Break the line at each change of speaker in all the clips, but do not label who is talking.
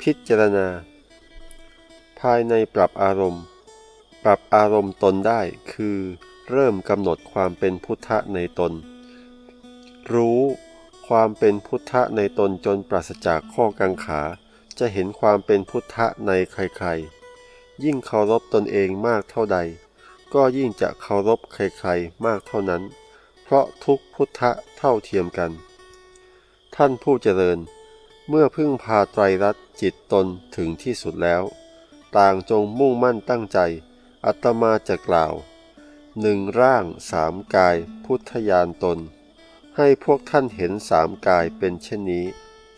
พิจารณา ภายในปรับอารมณ์ ปรับอารมณ์ตนได้คือเริ่มกำหนดความเป็นพุทธะในตน รู้ความเป็นพุทธะในตนจนปราศจากข้อกังขา จะเห็นความเป็นพุทธะในใครๆ ยิ่งเคารพตนเองมากเท่าใด ก็ยิ่งจะเคารพใครๆ มากเท่านั้น เพราะทุกพุทธะเท่าเทียมกัน ท่านผู้เจริญ เมื่อพึ่งพาไตรรัตน์จิตตนถึงที่สุดแล้ว ต่างจงมุ่งมั่นตั้งใจ อัตมาจะกล่าวหนึ่งร่างสามกายพุทธญาณตน ให้พวกท่านเห็นสามกายเป็นเช่นนี้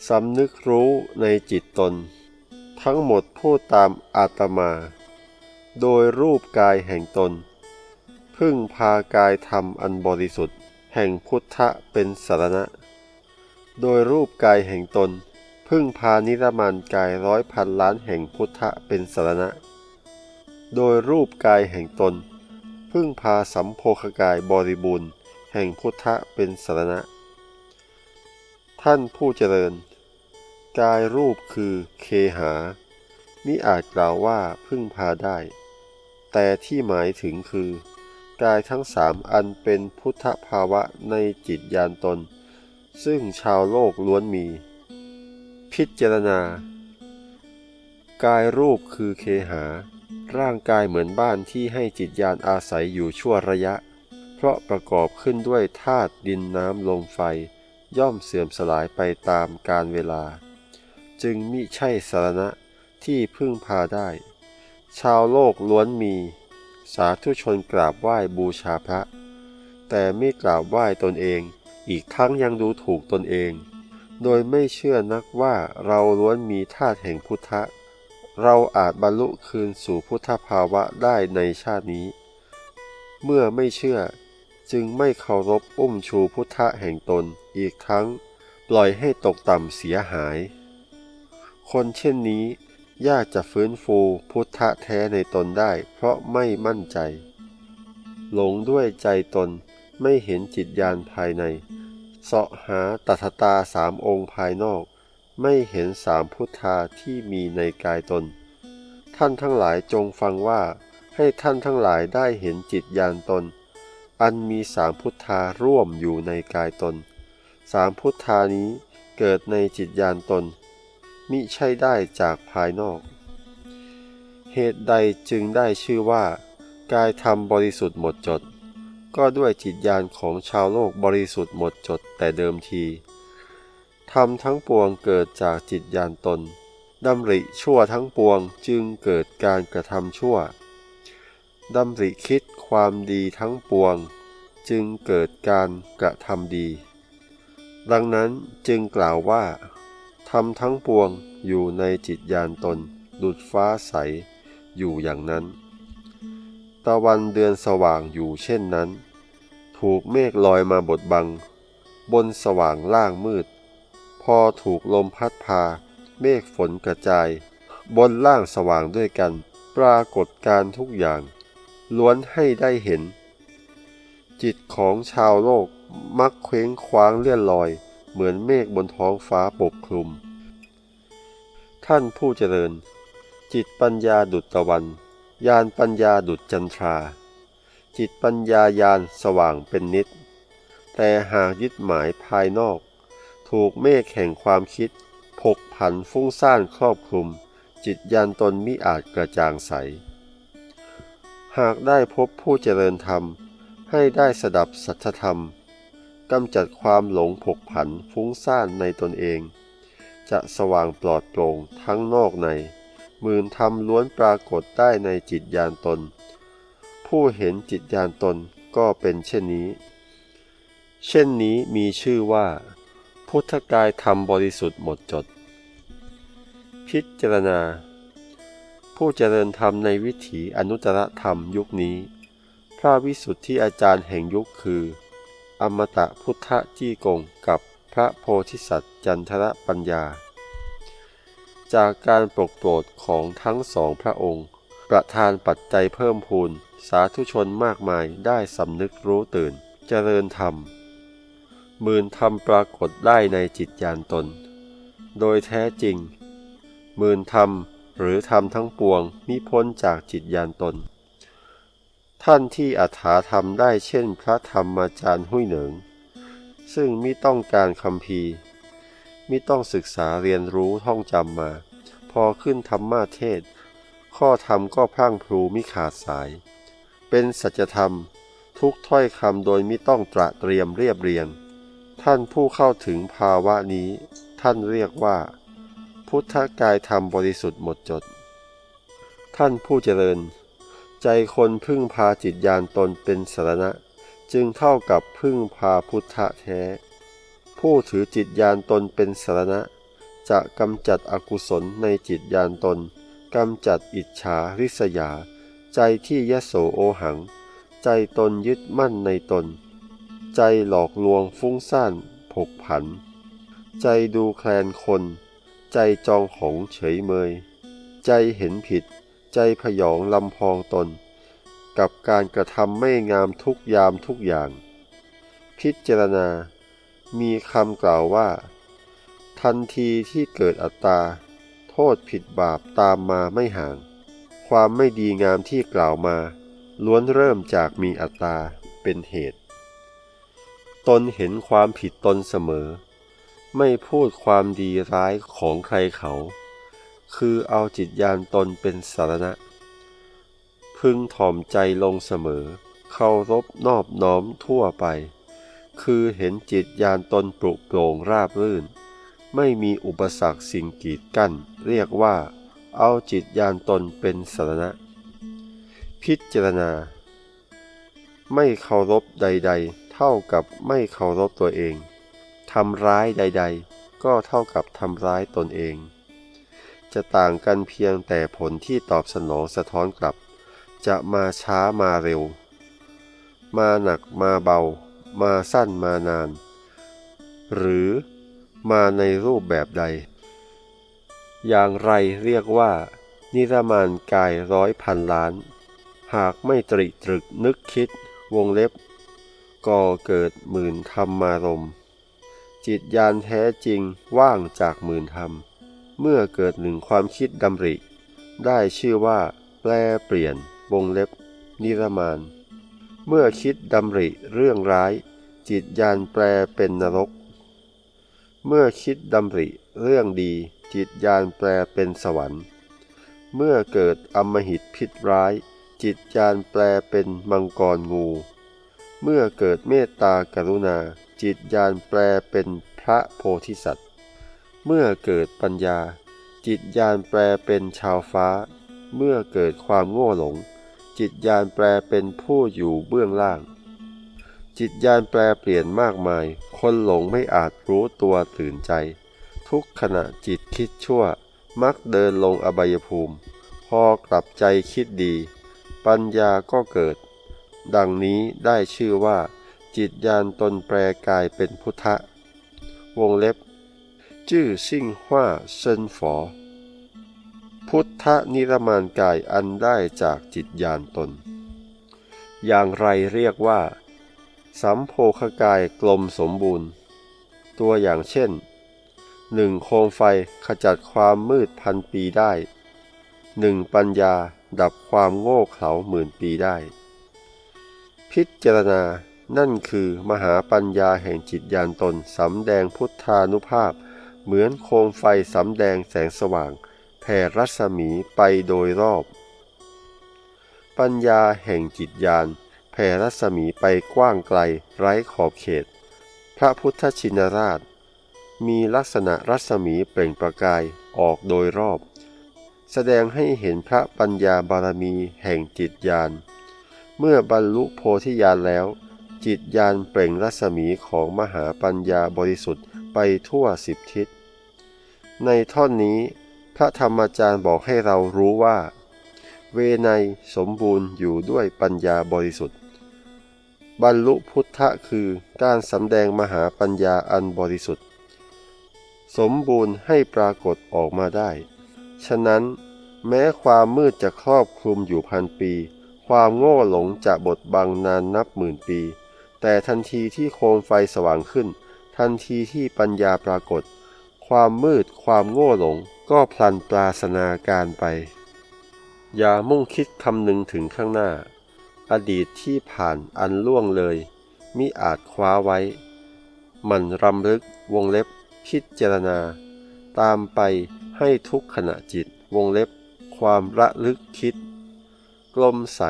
สำนึกรู้ในจิตตน ทั้งหมดพูดตามอาตมา โดยรูปกายแห่งตน พึ่งพากายธรรมอันบริสุทธิ์ แห่งพุทธะเป็นสารณะ โดยรูปกายแห่งตน พึ่งพานิรมานกายร้อยพันล้านแห่งพุทธะเป็นสารณะ โดยรูปกายแห่งตน พึ่งพาสัมโพคกายบริบูรณ์ แห่งพุทธะเป็นสารณะ ท่านผู้เจริญ กายรูปคือเคหามิอาจกล่าวว่าพึ่งพาได้ แต่ที่หมายถึงคือ กายทั้งสามอันเป็นพุทธภาวะในจิตญาณตน ซึ่งชาวโลกล้วนมี พิจารณา กายรูปคือเคหา ร่างกายเหมือนบ้านที่ให้จิตญาณอาศัยอยู่ชั่วระยะ เพราะประกอบขึ้นด้วยธาตุดินน้ำลมไฟ ย่อมเสื่อมสลายไปตามกาลเวลา จึงมิใช่สารณะที่พึ่งพาได้ ชาวโลกล้วนมี สาธุชนกราบไหว้บูชาพระ แต่ไม่กราบไหว้ตนเอง อีกทั้งยังดูถูกตนเอง โดยไม่เชื่อนักว่าเราล้วนมีธาตุแห่งพุทธะ เราอาจบรรลุคืนสู่พุทธภาวะได้ในชาตินี้ เมื่อไม่เชื่อจึงไม่เคารพอุ้มชูพุทธะแห่งตนอีกทั้งปล่อยให้ตกต่ำเสียหาย คนเช่นนี้ยากจะฟื้นฟูพุทธะแท้ในตนได้ เพราะไม่มั่นใจ หลงด้วยใจตนไม่เห็นจิตญาณภายใน เสาะหาตัทตาสามองค์ภายนอก ไม่เห็นสามพุทธาที่มีในกายตน ท่านทั้งหลายจงฟังว่า ให้ท่านทั้งหลายได้เห็นจิตญาณตน อันมีสามพุทธาร่วมอยู่ในกายตน สามพุทธานี้เกิดในจิตญาณตน มิใช่ได้จากภายนอก เหตุใดจึงได้ชื่อว่า กายธรรมบริสุทธิ์หมดจด ก็ด้วยจิตญาณของชาวโลกบริสุทธิ์หมดจดแต่เดิมทีธรรมทั้งปวงเกิดจากจิตญาณตนดำริชั่วทั้งปวงจึงเกิดการกระทำชั่วดำริคิดความดีทั้งปวง จึงเกิดการกระทำดี ดังนั้นจึงกล่าวว่าธรรมทั้งปวงอยู่ในจิตญาณตน ดุดฟ้าใสอยู่อย่างนั้นะวันเดือนสว่างอยู่เช่นนั้น ถูกเมฆลอยมาบดบัง บนสว่างล่างมืด พอถูกลมพัดพา เมฆฝนกระจาย บนล่างสว่างด้วยกัน ปรากฏการทุกอย่าง ล้วนให้ได้เห็น จิตของชาวโลกมักเคว้งคว้างเลื่อนลอย เหมือนเมฆบนท้องฟ้าปกคลุม ท่านผู้เจริญ จิตปัญญาดุจตะวัน ญาณปัญญาดุจจันทรา จิตปัญญายานสว่างเป็นนิด แต่หากยึดหมายภายนอก ถูกเมฆแห่งความคิด ผกผันฟุ้งซ่านครอบคลุม จิตยานตนมิอาจกระจ่างใส หากได้พบผู้เจริญธรรม ให้ได้สดับสัจธรรมกำจัดความหลงผกผันฟุ้งซ่านในตนเอง จะสว่างปลอดโปร่งทั้งนอกใน หมื่นธรรมล้วนปรากฏได้ในจิตญาณตน ผู้เห็นจิตญาณตนก็เป็นเช่นนี้ เช่นนี้มีชื่อว่า พุทธกายธรรมบริสุทธิ์หมดจด พิจารณา ผู้เจริญธรรมในวิถีอนุตตรธรรมยุคนี้ พระวิสุทธิอาจารย์แห่งยุคคือ อมตะพุทธจี้กงกับพระโพธิสัตว์จันทรปัญญา จากการปกโปรดของทั้งสองพระองค์ ประทานปัจจัยเพิ่มพูน สาธุชนมากมายได้สำนึกรู้ตื่น เจริญธรรมมื่นธรรมปรากฏได้ในจิตญาณตน โดยแท้จริง มื่นธรรมหรือธรรมทั้งปวงมิพ้นจากจิตญาณตน ท่านที่อัถาธรรมได้เช่นพระธรรมาจารย์หุ้ยเหนิง ซึ่งมิต้องการคำพี มิต้องศึกษาเรียนรู้ท่องจำมา พอขึ้นธรรมาเทศ ข้อธรรมก็พรั่งพรูมิขาดสาย เป็นสัจธรรม ทุกถ้อยคำโดยมิต้องตระเตรียมเรียบเรียง ท่านผู้เข้าถึงภาวะนี้ ท่านเรียกว่า พุทธกายธรรมบริสุทธิ์หมดจด ท่านผู้เจริญ ใจคนพึ่งพาจิตญาณตนเป็นสารณะ จึงเท่ากับพึ่งพาพุทธะแท้ ผู้ถือจิตญาณตนเป็นสารณะ จะกำจัดอกุศลในจิตญาณตนกำจัดอิจฉาริษยา ใจที่ยโสโอหัง ใจตนยึดมั่นในตน ใจหลอกลวงฟุ้งซ่านผกผัน ใจดูแคลนคน ใจจองหองเฉยเมย ใจเห็นผิด ใจพยองลำพองตน กับการกระทำไม่งามทุกยามทุกอย่าง พิจารณา มีคำกล่าวว่า ทันทีที่เกิดอัตตา โทษผิดบาปตามมาไม่ห่าง ความไม่ดีงามที่กล่าวมา ล้วนเริ่มจากมีอัตตาเป็นเหตุ ตนเห็นความผิดตนเสมอ ไม่พูดความดีร้ายของใครเขา คือเอาจิตญาณตนเป็นสารณะ พึงถ่อมใจลงเสมอ เคารพนอบน้อมทั่วไป คือเห็นจิตญาณตนปลุกโปร่งราบรื่น ไม่มีอุปสรรคสิ่งกีดกั้น เรียกว่า เอาจิตญาณตนเป็นสารณะ พิจารณา ไม่เคารพใด ๆ เท่ากับไม่เคารพตัวเองทำร้ายใด ๆ ก็เท่ากับทำร้ายตนเอง จะต่างกันเพียงแต่ผลที่ตอบสนองสะท้อนกลับ จะมาช้ามาเร็ว มาหนักมาเบา มาสั้นมานาน หรือมาในรูปแบบใด อย่างไรเรียกว่า นิรมานกายร้อยพันล้าน หากไม่ตริตรึกนึกคิดวงเล็บก่อเกิดหมื่นธรรมารมณ์จิตญาณแท้จริงว่างจากหมื่นธรรม เมื่อเกิดหนึ่งความคิดดำริ ได้ชื่อว่า แปลเปลี่ยนวงเล็บ นิรมาน เมื่อคิดดำริเรื่องร้าย จิตญาณแปลเป็นนรก เมื่อคิดดำริเรื่องดี จิตญาณแปลเป็นสวรรค์ เมื่อเกิดอมหิตพิษร้าย จิตญาณแปลเป็นมังกรงู เมื่อเกิดเมตตากรุณา จิตญาณแปลเป็นพระโพธิสัตว์ เมื่อเกิดปัญญา จิตญาณแปลเป็นชาวฟ้า เมื่อเกิดความโง่หลง จิตญาณแปลเป็นผู้อยู่เบื้องล่าง จิตญาณแปลเปลี่ยนมากมาย คนหลงไม่อาจรู้ตัวตื่นใจ ทุกขณะจิตคิดชั่ว มักเดินลงอบายภูมิ พอกลับใจคิดดี ปัญญาก็เกิด ดังนี้ได้ชื่อว่า จิตญาณตนแปลกายเป็นพุทธะ วงเล็บ จื่อซิ่งว่าเซินฝอ พุทธนิรมานกายอันได้จากจิตญาณตน อย่างไรเรียกว่า สัมโพคกายกลมสมบูรณ์ ตัวอย่างเช่นหนึ่งโคมไฟขจัดความมืดพันปีได้หนึ่งปัญญาดับความโง่เขลาหมื่นปีได้ พิจารณานั่นคือมหาปัญญาแห่งจิตญาณตนสำแดงพุทธานุภาพ เหมือนโคมไฟสำแดงแสงสว่าง แผ่รัศมีไปโดยรอบ ปัญญาแห่งจิตญาณแผ่รัศมีไปกว้างไกลไร้ขอบเขต พระพุทธชินราช มีลักษณะรัศมีเปล่งประกายออกโดยรอบ แสดงให้เห็นพระปัญญาบารมีแห่งจิตญาณเมื่อบรรลุโพธิญาณแล้ว จิตญาณเปล่งรัศมีของมหาปัญญาบริสุทธิ์ไปทั่วสิบทิศ ในท่อนนี้ ระธรรมอาจารย์บอกให้เรารู้ว่า เวไนยสมบูรณ์อยู่ด้วยปัญญาบริสุทธิ์ บรรลุพุทธะคือการสำแดงมหาปัญญาอันบริสุทธิ์ สมบูรณ์ให้ปรากฏออกมาได้ ฉะนั้นแม้ความมืดจะครอบคลุมอยู่พันปี ความโง่หลงจะบดบังนานนับหมื่นปี แต่ทันทีที่โคมไฟสว่างขึ้น ทันทีที่ปัญญาปรากฏ ความมืดความโง่หลงก็พลันปราศนาการไป อย่ามุ่งคิดคำนึงถึงข้างหน้า อดีตที่ผ่านอันล่วงเลยมิอาจคว้าไว้ มันรำลึกวงเล็บพิจารณา ตามไปให้ทุกขณะจิตวงเล็บความระลึกคิด กลมใส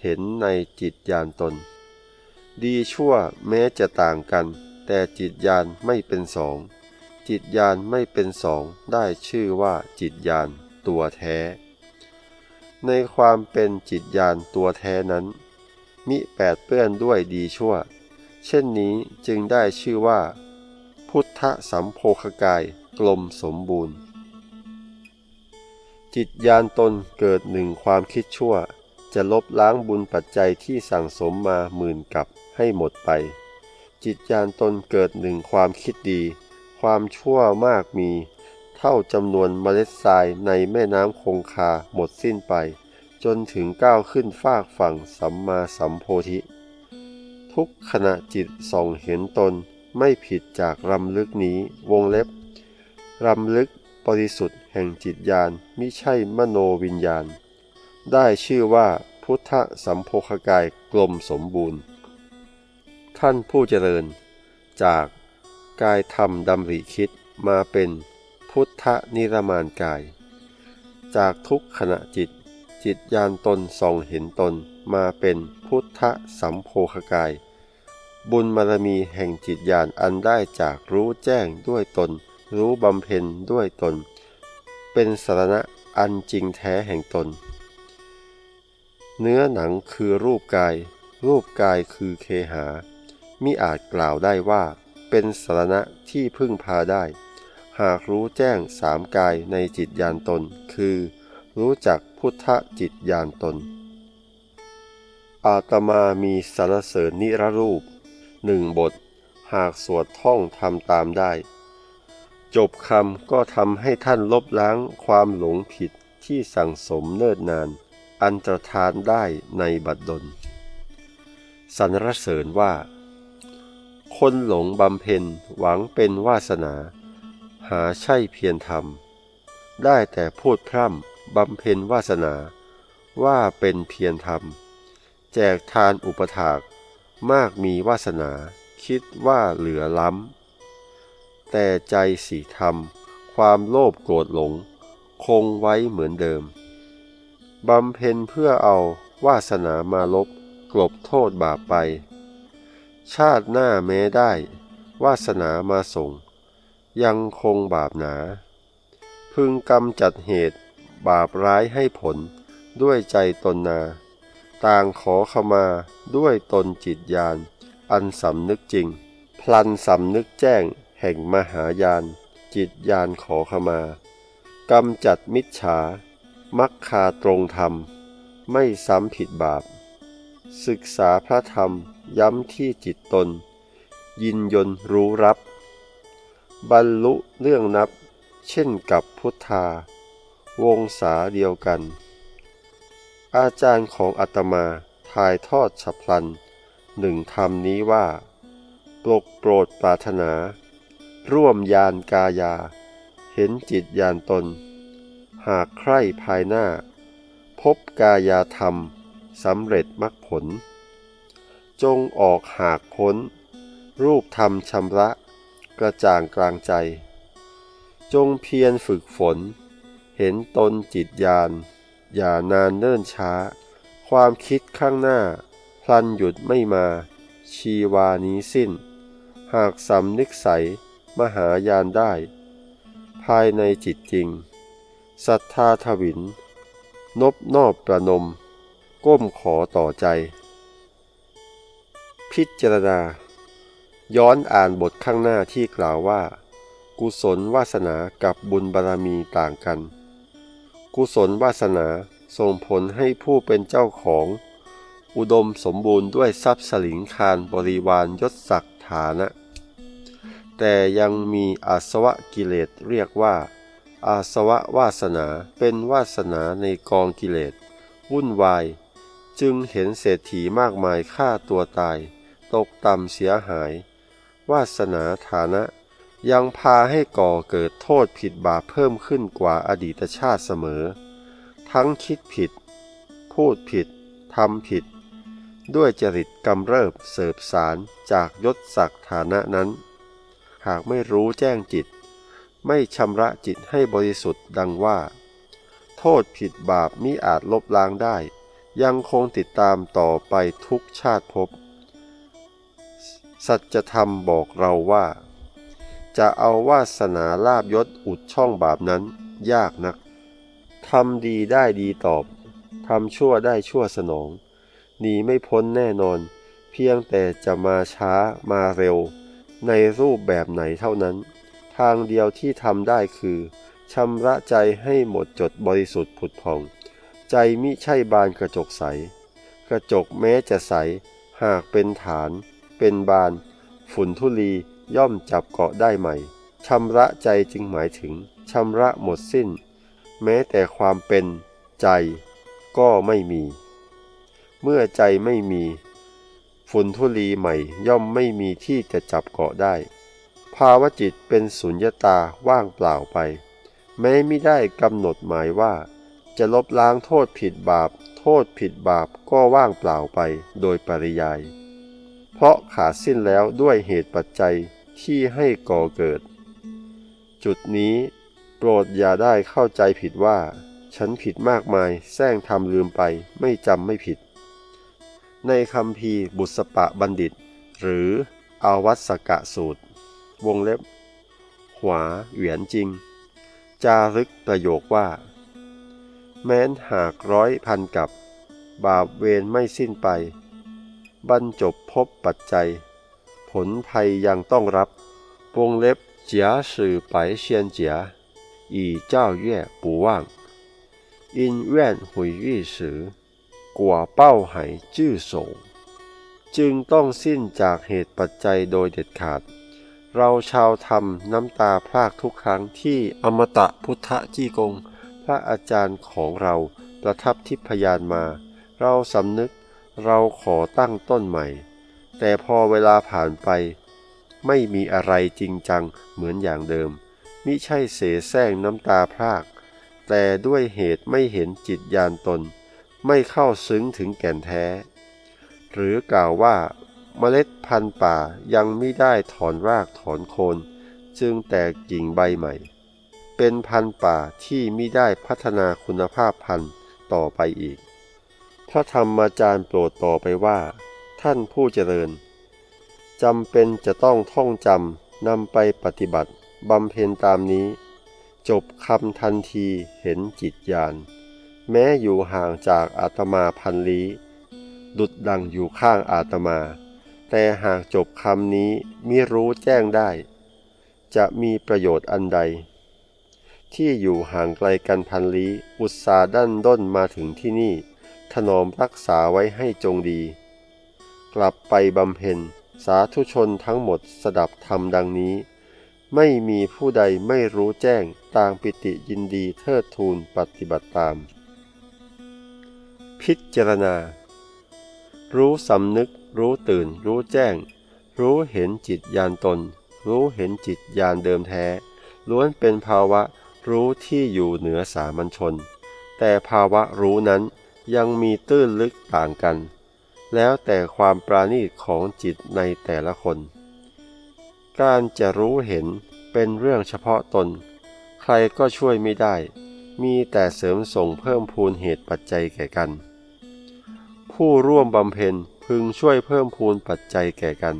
เห็นในจิตญาณตน ดีชั่วแม้จะต่างกัน แต่จิตญาณไม่เป็นสอง จิตญาณไม่เป็นสองได้ชื่อว่าจิตญาณตัวแท้ ในความเป็นจิตญาณตัวแท้นั้น มิแปดเปื้อนด้วยดีชั่ว เช่นนี้จึงได้ชื่อว่า พุทธสัมโพคกายกลมสมบูรณ์ จิตญาณตนเกิดหนึ่งความคิดชั่ว จะลบล้างบุญปัจจัยที่สั่งสมมาหมื่นกับให้หมดไป จิตญาณตนเกิดหนึ่งความคิดดี ความชั่วมากมี เท่าจำนวนเมล็ดทรายในแม่น้ำคงคาหมดสิ้นไป จนถึงก้าวขึ้นฟากฝั่งสัมมาสัมโพธิ ทุกขณะจิตส่องเห็นตนไม่ผิดจากรำลึกนี้วงเล็บรำลึกบริสุทธิ์แห่งจิตญาณมิใช่มโนวิญญาณ ได้ชื่อว่าพุทธสัมโพคกายกลมสมบูรณ์ ท่านผู้เจริญจาก กายธรรมดำริคิดมาเป็นพุทธนิรมานกาย จากทุกขณะจิต จิตญาณตนส่องเห็นตนมาเป็นพุทธสัมโพคกาย บุญบารมีแห่งจิตญาณอันได้จากรู้แจ้งด้วยตน รู้บำเพ็ญด้วยตน เป็นสารณะอันจริงแท้แห่งตน เนื้อหนังคือรูปกาย รูปกายคือเคหามิอาจกล่าวได้ว่า เป็นสารณะที่พึ่งพาได้ หากรู้แจ้งสามกายในจิตญาณตน คือ รู้จักพุทธจิตญาณตน อาตมามีสรรเสริญนิรรูปหนึ่งบท หากสวดท่องทำตามได้ จบคำก็ทำให้ท่านลบล้างความหลงผิดที่สั่งสมเนิ่นนาน อันตรธานได้ในบัดดลสรรเสริญว่า คนหลงบำเพ็ญหวังเป็นวาสนา หาใช่เพียรธรรม ได้แต่พูดพร่ำบำเพ็ญวาสนา ว่าเป็นเพียรธรรม แจกทานอุปถาก มากมีวาสนา คิดว่าเหลือล้ำ แต่ใจสีธรรม ความโลภโกรธหลง คงไว้เหมือนเดิมบำเพ็ญเพื่อเอาวาสนามาลบ กลบโทษบาปไป ชาติหน้าแม้ได้ วาสนามาส่ง ยังคงบาปหนา พึงกรรมจัดเหตุบาปร้ายให้ผลด้วยใจตนนา ต่างขอขมาด้วยตนจิตญาณ อันสำนึกจริง พลันสำนึกแจ้งแห่งมหายาน จิตญาณขอขมากำจัดมิจฉา มักคาตรงธรรม ไม่ซ้ำผิดบาป ศึกษาพระธรรม ย้ำที่จิตตน ยินยนรู้รับ บรรลุเรื่องนับ เช่นกับพุทธา วงศาเดียวกัน อาจารย์ของอาตมาถ่ายทอดฉับพลันหนึ่งธรรมนี้ว่าปลกโปรดปรารถนา ร่วมยานกายา เห็นจิตยานตน หากใคร่ภายหน้า พบกายาธรรมสำเร็จมรรคผล จงออกหากพ้น รูปธรรมชำระ กระจ่างกลางใจ จงเพียรฝึกฝน เห็นตนจิตญาณอย่านานเนิ่นช้า ความคิดข้างหน้า พลันหยุดไม่มา ชีวานี้สิ้น หากสำนึกใส มหายานได้ ภายในจิตจริงศรัทธาทวิน นบนอบประนม ก้มขอต่อใจ พิจารณา ย้อนอ่านบทข้างหน้าที่กล่าวว่า กุศลวาสนากับบุญบารมีต่างกัน กุศลวาสนาส่งผลให้ผู้เป็นเจ้าของ อุดมสมบูรณ์ด้วยทรัพย์สลิงคารบริวารยศศักดิ์ฐานะ แต่ยังมีอาสวะกิเลสเรียกว่า อาสวะวาสนาเป็นวาสนาในกองกิเลส วุ่นวาย จึงเห็นเศรษฐีมากมายฆ่าตัวตาย ตกต่ำเสียหาย วาสนาฐานะ ยังพาให้ก่อเกิดโทษผิดบาปเพิ่มขึ้นกว่าอดีตชาติเสมอ ทั้งคิดผิด พูดผิดทำผิด ด้วยจริตกำเริบเสบสารจากยศศักดิ์ฐานะนั้น หากไม่รู้แจ้งจิต ไม่ชำระจิตให้บริสุทธิ์ดังว่า โทษผิดบาปมิอาจลบล้างได้ยังคงติดตามต่อไปทุกชาติภพ สัจธรรมบอกเราว่า จะเอาวาสนาลาบยศอุดช่องบาปนั้น ยากนักทำดีได้ดีตอบทำชั่วได้ชั่วสนองหนีไม่พ้นแน่นอน เพียงแต่จะมาช้ามาเร็ว ในรูปแบบไหนเท่านั้น ทางเดียวที่ทำได้คือชำระใจให้หมดจดบริสุทธิ์ผุดผ่อง ใจมิใช่บานกระจกใส กระจกแม้จะใส หากเป็นฐาน เป็นบาน ฝุ่นทุลีย่อมจับเกาะได้ใหม่ชำระใจจึงหมายถึงชำระหมดสิ้น แม้แต่ความเป็นใจก็ไม่มี เมื่อใจไม่มี ฝุ่นทุลีใหม่ย่อมไม่มีที่จะจับเกาะได้ ภาวะจิตเป็นสุญญตาว่างเปล่าไป แม้ไม่ได้กำหนดหมายว่า จะลบล้างโทษผิดบาป โทษผิดบาปก็ว่างเปล่าไปโดยปริยาย เพราะขาดสิ้นแล้วด้วยเหตุปัจจัยที่ให้ก่อเกิด จุดนี้โปรดอย่าได้เข้าใจผิดว่า ฉันผิดมากมายแซงทำลืมไปไม่จำไม่ผิด ในคำพีบุษปะบัณฑิต หรืออาวัสกะสูตร วงเล็บ หวาเหวียนจริง จารึกประโยคว่า แม้นหากร้อยพันกับบาปเวรไม่สิ้นไป บรรจบพบปัจจัย ผลภัยยังต้องรับ วงเล็บ假使白仙家以照月不忘因愿毁誉时果报还自守จึงต้องสิ้นจากเหตุปัจจัยโดยเด็ดขาด เราชาวธรรมน้ำตาพรากทุกครั้งที่อมตะพุทธจี้กง พระอาจารย์ของเราประทับทิพยานมา เราสำนึก เราขอตั้งต้นใหม่ แต่พอเวลาผ่านไป ไม่มีอะไรจริงจังเหมือนอย่างเดิม มิใช่เสแสร้งน้ำตาพราก แต่ด้วยเหตุไม่เห็นจิตญาณตน ไม่เข้าซึ้งถึงแก่นแท้ หรือกล่าวว่าเมล็ดพันธุ์ป่ายังไม่ได้ถอนรากถอนโคน จึงแตกกิ่งใบใหม่ เป็นพันธุ์ป่าที่ไม่ได้พัฒนาคุณภาพพันธุ์ต่อไปอีก ระธรรมอาจารย์โปรดต่อไปว่า ท่านผู้เจริญจำเป็นจะต้องท่องจำนำไปปฏิบัติบำเพ็ญตามนี้ จบคำทันทีเห็นจิตญาณแม้อยู่ห่างจากอาตมาพันลี้ ดุดดังอยู่ข้างอาตมา แต่หากจบคำนี้มิรู้แจ้งได้ จะมีประโยชน์อันใด ที่อยู่ห่างไกลกันพันลี้ อุตสาห์ดันด้นมาถึงที่นี่ ถนอมรักษาไว้ให้จงดี กลับไปบำเพ็ญสาธุชนทั้งหมดสดับธรรมดังนี้ ไม่มีผู้ใดไม่รู้แจ้งต่างปิติยินดีเทิดทูนปฏิบัติตาม พิจารณา รู้สำนึก รู้ตื่น รู้แจ้ง รู้เห็นจิตญาณตน รู้เห็นจิตญาณเดิมแท้ ล้วนเป็นภาวะรู้ที่อยู่เหนือสามัญชน แต่ภาวะรู้นั้น ยังมีตื้นลึกต่างกัน แล้วแต่ความปราณีตของจิตในแต่ละคน การจะรู้เห็นเป็นเรื่องเฉพาะตน ใครก็ช่วยไม่ได้ มีแต่เสริมส่งเพิ่มพูนเหตุปัจจัยแก่กัน ผู้ร่วมบำเพ็ญพึงช่วยเพิ่มพูนปัจจัยแก่กัน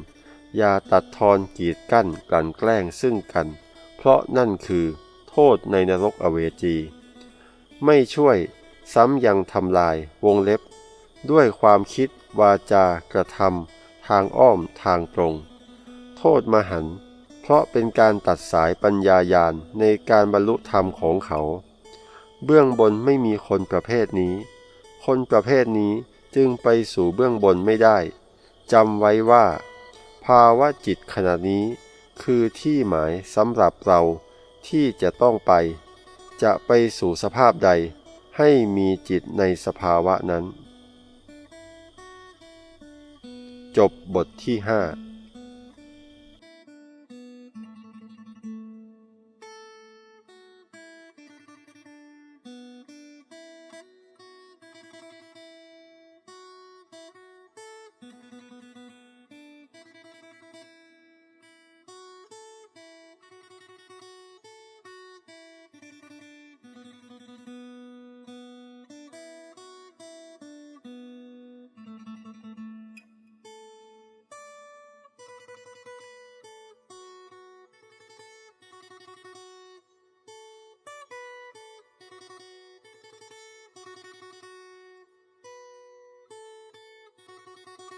อย่าตัดทอนกีดกั้นกลั่นแกล้งซึ่งกัน เพราะนั่นคือโทษในนรกอเวจี ไม่ช่วย ซ้ำยังทำลายวงเล็บ ด้วยความคิดวาจากระทำทางอ้อมทางตรง โทษมหัน เพราะเป็นการตัดสายปัญญายาณในการบรรลุธรรมของเขา เบื้องบนไม่มีคนประเภทนี้ คนประเภทนี้จึงไปสู่เบื้องบนไม่ได้จำไว้ว่า ภาวะจิตขณะนี้คือที่หมายสำหรับเราที่จะต้องไป จะไปสู่สภาพใด ให้มีจิตในสภาวะนั้น จบบทที่ห้า Thank you.